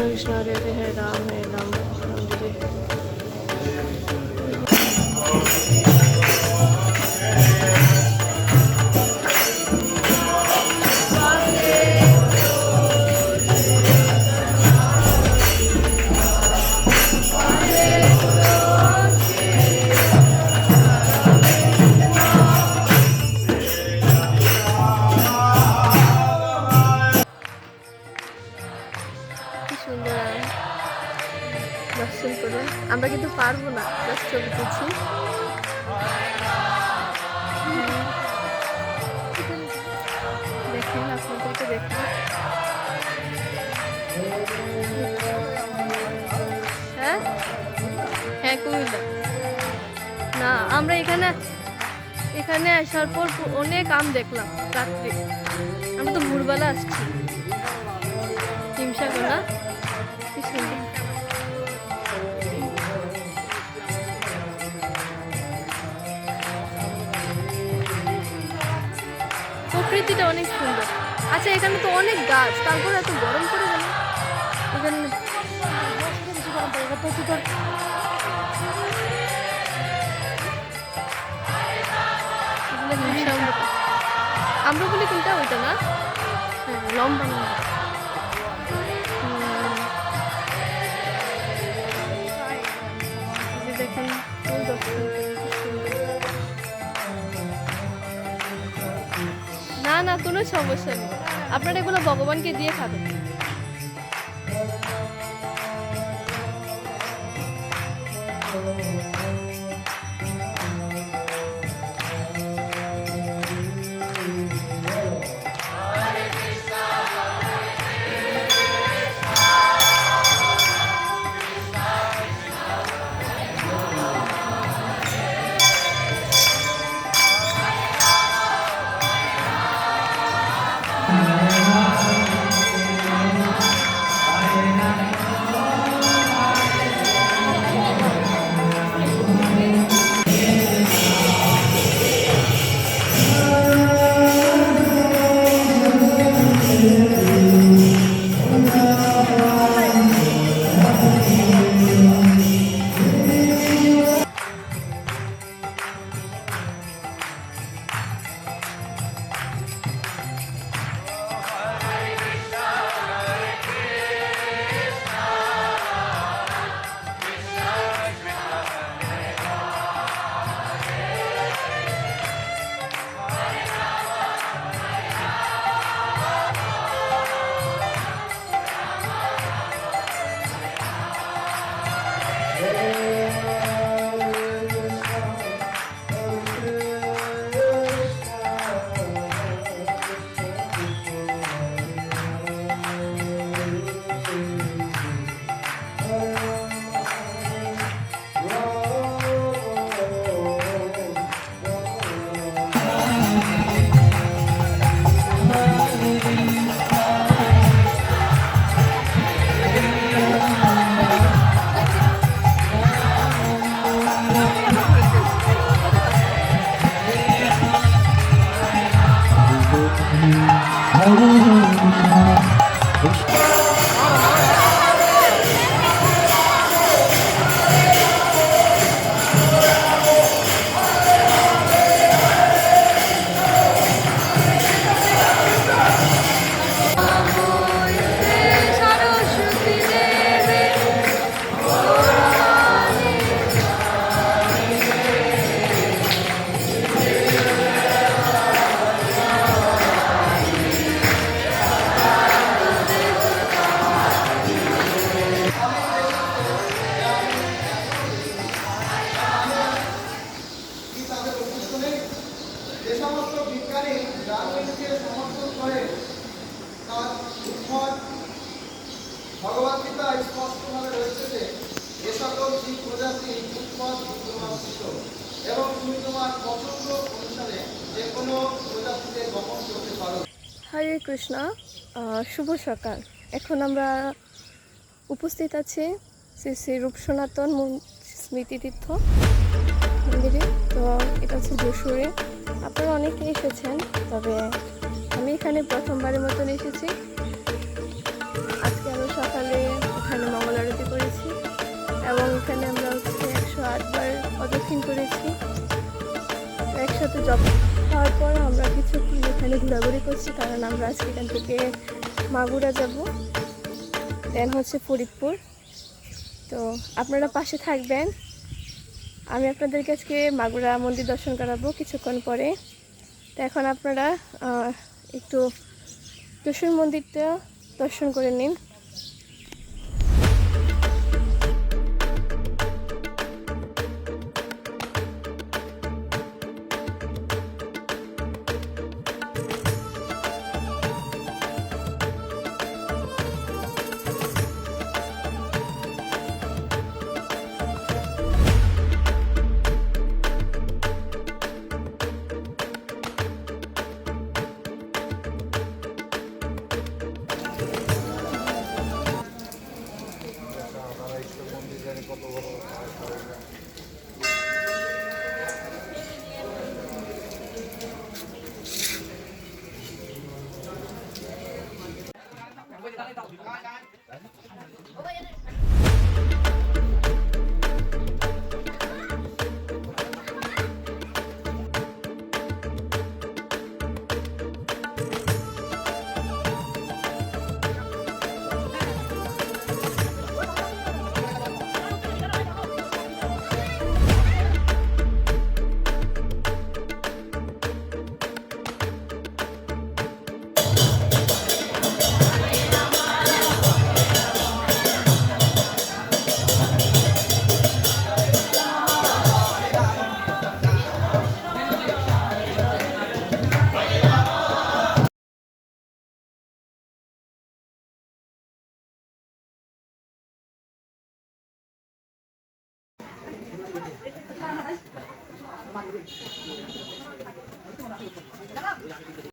কৃষ্ণ হরে কৃষ্ণ কৃষ্ণ কৃষ্ণ হরে হরে হরে রাম আমরা কিন্তু পারব না ছবি তুলছি। হ্যাঁ? হ্যাঁ না, আমরা এখানে এখানে আসার পর অনেক আম দেখলাম, রাত্রে। আমরা তো ভোরবেলা আসছি। হিমসাগর না? কি সুন্দর প্রকৃতিটা অনেক সুন্দর। আচ্ছা এখানে তো অনেক গাছ, তারপর এত গরম করে গেল। এখানে। আমরা বলি কোনটা, ওইটা না? হ্যাঁ লম্বা। না কোনো সমস্যা নেই। আপনারা এগুলো ভগবানকে দিয়ে খাবেন। হরে কৃষ্ণ শুভ সকাল। এখন আমরা উপস্থিত আছি শ্রী শ্রী রূপ সনাতন স্মৃতিতীর্থ মন্দিরে। তো এটা হচ্ছে যশোরে আপনারা অনেকে এসেছেন, তবে আমি এখানে প্রথমবারের মতন এসেছি। আজকে আমি সকালে এখানে মঙ্গল আরতি করেছি এবং এখানে আমরা হচ্ছে একশো আটবার প্রদক্ষিণ করেছি। একসাথে জব খাওয়ার পর আমরা কিছুক্ষণ এখানে ঘোরাঘুরি করছি কারণ আমরা আজকে এখান থেকে মাগুরা যাব। দেন হচ্ছে ফরিদপুর। তো আপনারা পাশে থাকবেন। আমি আপনাদেরকে আজকে মাগুরা মন্দির দর্শন করাবো কিছুক্ষণ পরে। তো এখন আপনারা একটু দর্শন মন্দিরটা দর্শন করে নিন। 我感觉这 মাগরিব